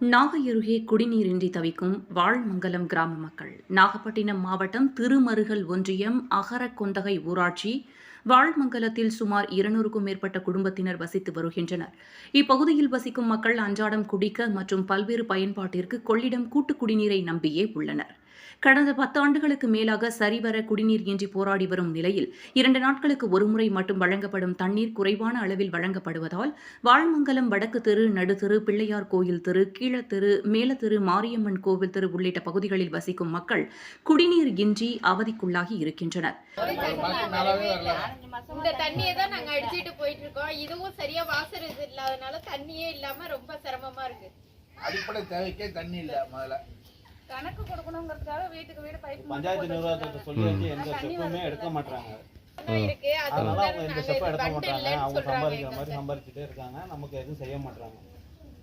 நாகை அருகே குடிநீரின்றி தவிக்கும் வாழ்மங்கலம் கிராம மக்கள். நாகப்பட்டினம் மாவட்டம் திருமருகல் ஒன்றியம் அகரக்கொந்தகை ஊராட்சி வாழ்மங்கலத்தில் சுமார் இருநூறுக்கும் மேற்பட்ட குடும்பத்தினர் வசித்து வருகின்றனர். இப்பகுதியில் வசிக்கும் மக்கள் அன்றாடம் குடிக்க மற்றும் பல்வேறு பயன்பாட்டிற்கு கொள்ளிடம் கூட்டு குடிநீரை நம்பியே உள்ளனர். கடந்த பத்தாண்டுகளுக்கு மேலாக சரிவர குடிநீர் இன்றி போராடி வரும் நிலையில் இரண்டு நாட்களுக்கு ஒருமுறை மட்டும் வழங்கப்படும் தண்ணீர் குறைவான அளவில் வழங்கப்படுவதால் வால்மங்கலம் வடக்கு தெரு நடுத்தெரு பிள்ளையார் கோயில் தெரு கீழத்தெரு மேலத்தெரு மாரியம்மன் கோவில் தெரு உள்ளிட்ட பகுதிகளில் வசிக்கும் மக்கள் குடிநீர் இன்றி அவதிக்குள்ளாகி இருக்கின்றனர். இந்த தண்ணியை தான் நாங்க அடிச்சிட்டு போயிட்டு இருக்கோம் இதுவும் சரியா வாசல் இது இல்லாதனால தண்ணியே இல்லாம ரொம்ப சிரமமா இருக்கு. அடிப்படை தேவைக்கே தண்ணி இல்ல முதல்ல. கணக்கு கொடுக்கணுங்கிறதுக்காக வீட்டுக்கு வீடு பைப் பஞ்சாயத்து நிர்வாகத்தை சொல்லி வச்சு எந்த ஸ்டெப்புமே எடுக்க மாட்டாங்க இருக்கு அதனால அவங்க எந்த ஸ்டெப்பும் இது எடுக்க மாட்டாங்க அவங்க சம்பாதிக்கிற மாதிரி சம்பாதிச்சுட்டே இருக்காங்க. நமக்கு எதுவும் செய்ய மாட்டாங்க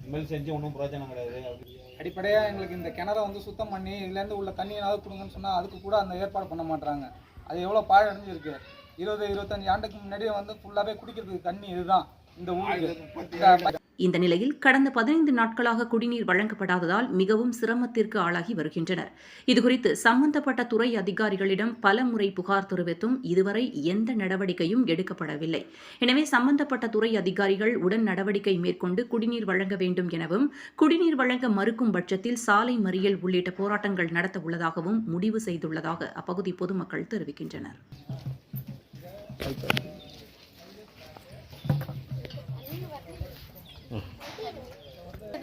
இனிமேல் செஞ்சு ஒன்றும் பிரயோஜனம் கிடையாது. அப்படி அடிப்படையாக எங்களுக்கு இந்த கிணறை வந்து சுத்தம் பண்ணி இதுலேருந்து உள்ள தண்ணியாவது கொடுங்கன்னு சொன்னால் அதுக்கு கூட அந்த ஏற்பாடு பண்ண மாட்டாங்க அது எவ்வளோ பாழடைஞ்சிருக்கு? இருபது இருபத்தஞ்சு ஆண்டுக்கு முன்னாடியே வந்து ஃபுல்லாகவே குடிக்கிறதுக்கு தண்ணி இதுதான். இந்த ஊருக்கு. இந்த நிலையில் கடந்த பதினைந்து நாட்களாக குடிநீர் வழங்கப்படாததால் மிகவும் சிரமத்திற்கு ஆளாகி வருகின்றனர். இதுகுறித்து சம்பந்தப்பட்ட துறை அதிகாரிகளிடம் பல முறை புகார் தெரிவித்தும் இதுவரை எந்த நடவடிக்கையும் எடுக்கப்படவில்லை. எனவே சம்பந்தப்பட்ட துறை அதிகாரிகள் உடன் நடவடிக்கை மேற்கொண்டு குடிநீர் வழங்க வேண்டும் எனவும் குடிநீர் வழங்க மறுக்கும் பட்சத்தில் சாலை மறியல் உள்ளிட்ட போராட்டங்கள் நடத்த உள்ளதாகவும் முடிவு செய்துள்ளதாக அப்பகுதி பொதுமக்கள் தெரிவிக்கின்றனர்.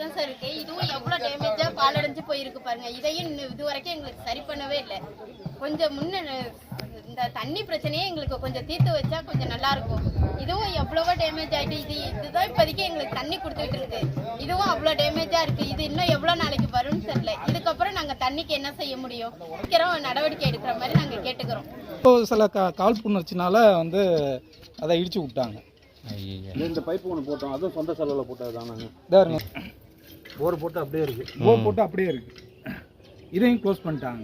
இதுதான் சார் இருக்கு. இதுவும் எவ்வளவு டேமேஜா பாலடைஞ்சு போயிருக்கு பாருங்க. இதையும் இது வரைக்கும் எங்களுக்கு சரி பண்ணவே இல்லை. கொஞ்சம் முன்ன இந்த தண்ணி பிரச்சனையே எங்களுக்கு கொஞ்சம் தீர்த்து வச்சா கொஞ்சம் நல்லா இருக்கும். இதுவும் எவ்வளவோ டேமேஜ் ஆயிட்டு இது இதுதான் இப்போதைக்கு எங்களுக்கு தண்ணி கொடுத்துட்டு இருக்கு. இதுவும் அவ்வளோ டேமேஜா இருக்கு. இது இன்னும் எவ்வளவு நாளைக்கு வரும்னு தெரியல. இதுக்கப்புறம் நாங்க தண்ணிக்கு என்ன செய்ய முடியும்? சீக்கிரம் நடவடிக்கை எடுக்கிற மாதிரி நாங்க கேட்டுக்கிறோம். இப்போ சில கா காழ்ப்புணர்ச்சினால வந்து அதை இடிச்சு விட்டாங்க. இந்த பைப்பு ஒன்று போட்டோம். அதுவும் சொந்த செலவில் போட்டது தான் நாங்கள் போர் போட்டு அப்படியே இருக்கு. போர் போட்டு அப்படியே இருக்கு. இதையும் க்ளோஸ் பண்ணிட்டாங்க.